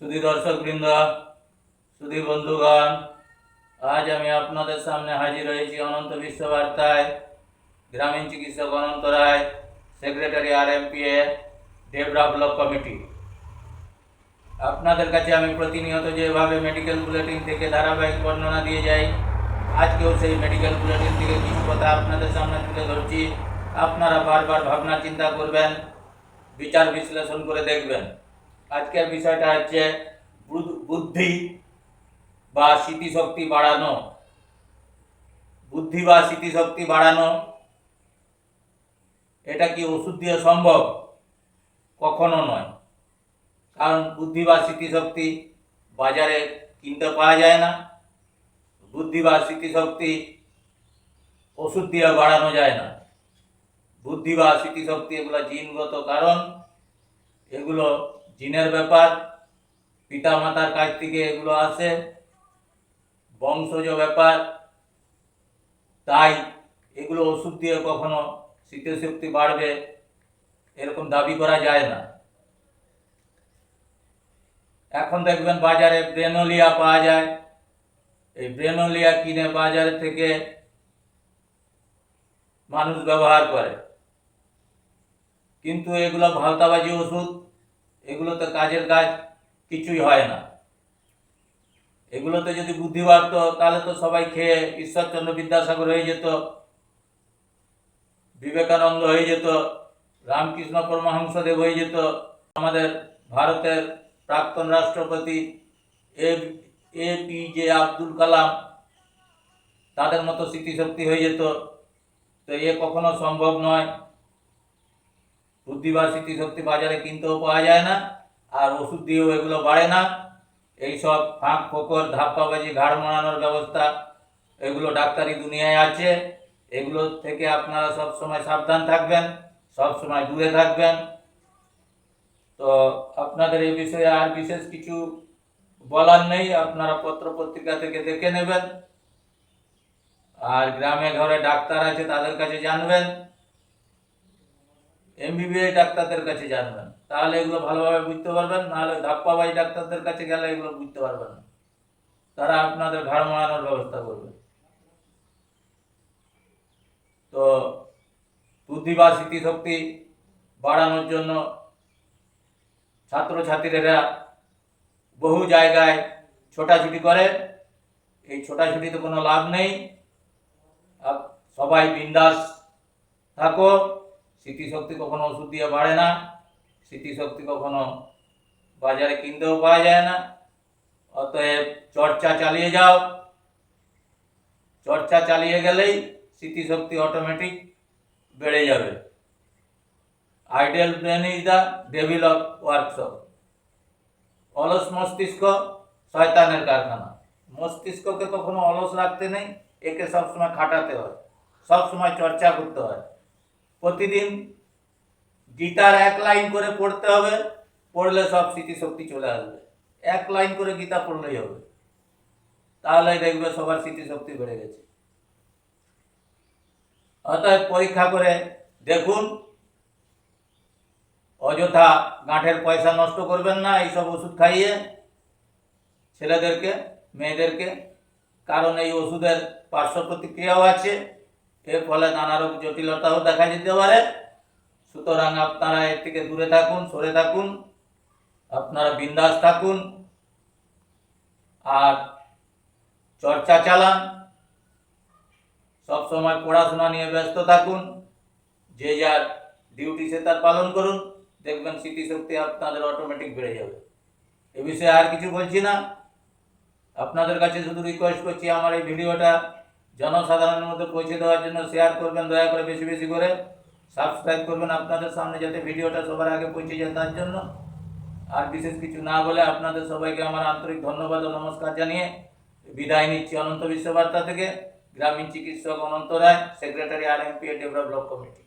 সুধী দর্শক বৃন্দ সুধী বন্ধুগণ, আজ আমি আপনাদের সামনে হাজির হয়েছি অনন্ত বিশ্ব বার্তায় গ্রামীণ চিকিৎসক Ananta Roy, secretary R M P A Debra block committee. আপনাদের কাছে আমি প্রতিনিয়ত যেভাবে মেডিকেল বুলেটিন থেকে ধারাবাহিক বর্ণনা দিয়ে যাই, আজকেও সেই মেডিকেল বুলেটিন থেকে কিছু কথা আপনাদের সামনে তুলে ধরছি। আপনারা বারবার ভাবনা চিন্তা করবেন, বিচার বিশ্লেষণ করে দেখবেন। আজকের বিষয়টা হচ্ছে বুদ্ধি বা স্মৃতিশক্তি বাড়ানো। বুদ্ধি বা স্মৃতিশক্তি বাড়ানো, এটা কি ওষুধ দিয়ে সম্ভব? কখনো নয়। কারণ বুদ্ধি বা স্মৃতিশক্তি বাজারে কিনতে পাওয়া যায় না। বুদ্ধি বা স্মৃতিশক্তি ওষুধ দিয়ে বাড়ানো যায় না। বুদ্ধি বা স্মৃতিশক্তি এগুলো জিনগত কারণ। এগুলো জিনের ব্যাপার পিতা মাতার কাছ থেকে এগুলো আসে বংশজ ব্যাপার, তাই এগুলো ওষুধ দিয়ে কখনো স্মৃতিশক্তি বাড়বে এরকম দাবি করা যায় না। এখন দেখবেন বাজারে ব্রেনোলিয়া পাওয়া যায়। এই ব্রেনোলিয়া কিনে বাজার থেকে মানুষ ব্যবহার করে। কিন্তু এগুলো ভালতাবাজি ওষুধ এগুলোতে কাজের কাজ, কিছুই হয় না। এগুলোতে যদি বুদ্ধি বাড়তো, তাহলে তো সবাই খেয়ে ঈশ্বরচন্দ্র বিদ্যাসাগর হয়ে যেত, বিবেকানন্দ হয়ে যেত, রামকৃষ্ণ পরমহংসদেব হয়ে যেত, আমাদের ভারতের প্রাক্তন রাষ্ট্রপতি A A P J Abdul Kalam, তাদের মতো স্মৃতিশক্তি হয়ে যেত। তো এ কখনো সম্ভব নয়। বুদ্ধি বা স্মৃতিশক্তি বাজারে কিনতেও পাওয়া যায় না, আর ওষুধ দিয়েও এগুলো বাড়ে না। এইসব ফাঁক ফোকর, ধাপ্পাবাজি, ঘাড় মারানোর ব্যবস্থা এগুলো ডাক্তারি দুনিয়ায় আছে। এগুলো থেকে আপনারা সব সময় সাবধান থাকবেন, সব সময় দূরে থাকবেন। তো আপনাদের এই বিষয়ে আর বিশেষ কিছু বলার নেই, আপনারা পত্র পত্রিকা থেকে দেখে নেবেন। আর গ্রামে ঘরে ডাক্তার আছে তাদের কাছে জানবেন। এমবিবিএস ডাক্তারদের কাছে জানবেন। তাহলে এগুলো ভালোভাবে বুঝতে পারবেন, নাহলে ধাপ্পাবাই ডাক্তারদের কাছে গেলে এগুলো বুঝতে পারবেন না। তারা আপনাদের ঘাড় মারানোর ব্যবস্থা করবে। তো বুদ্ধি বা স্মৃতিশক্তি বাড়ানোর জন্য ছাত্রছাত্রীরা বহু জায়গায় ছোটাছুটি করে। এই ছোটাছুটিতে কোনো লাভ নেই। সবাই বিন্দাস থাকো। স্মৃতিশক্তি কখনো ওষুধ দিয়ে বাড়ে না। স্মৃতিশক্তি কখনো বাজারে কিনতেও পাওয়া যায় না। অতএব চর্চা চালিয়ে যাও। চর্চা চালিয়ে গেলেই স্মৃতিশক্তি অটোমেটিক বেড়ে যাবে। Idle brain is the devil of workshop অলস মস্তিষ্ক শয়তানের কারখানা। মস্তিষ্ককে কখনো অলস রাখতে নেই, একে সবসময় খাটাতে হয়। সবসময় চর্চা করতে হয়। প্রতিদিন গীতার এক লাইন করে পড়তে হবে, পড়লে সব স্মৃতিশক্তি চলে আসবে। এক লাইন করে গীতা পড়লেই হবে। তাহলে দেখবে সবার স্মৃতিশক্তি বেড়ে গেছে। অতএব পরীক্ষা করে দেখুন, অযথা গাঁঠের পয়সা নষ্ট করবেন না, এইসব ওষুধ খাইয়ে ছেলেদেরকে, মেয়েদেরকে, কারণ এই ওষুধের পার্শ্ব প্রতিক্রিয়াও আছে। এর ফলে নানা রোগ জটিলতাও দেখা যেতে পারে। সুতরাং আপনারা এর থেকে দূরে থাকুন, সরে থাকুন, আপনারা বিন্দাস থাকুন, আর চর্চা চালান সব সময় পড়াশোনা নিয়ে ব্যস্ত থাকুন, যে যার ডিউটি সে তার পালন করুন, দেখবেন স্মৃতিশক্তি আপনাদের অটোমেটিক বেড়ে যাবে। এ বিষয়ে আর কিছু বলছি না। আপনাদের কাছে শুধু রিকোয়েস্ট করছি, আমার এই ভিডিওটা জনসাধারণের মধ্যে পৌঁছে দেওয়ার জন্য শেয়ার করবেন, দয়া করে বেশি বেশি করে সাবস্ক্রাইব করবেন আপনাদের সামনে যাতে ভিডিওটা সবার আগে পৌঁছে যায় তার জন্য। আর বিশেষ কিছু না বলে আপনাদের সবাইকে আমার আন্তরিক ধন্যবাদ ও নমস্কার জানিয়ে বিদায় নিচ্ছি অনন্ত বিশ্ববার্তা থেকে। গ্রামীণ চিকিৎসক Ananta Roy secretary R M P develop block committee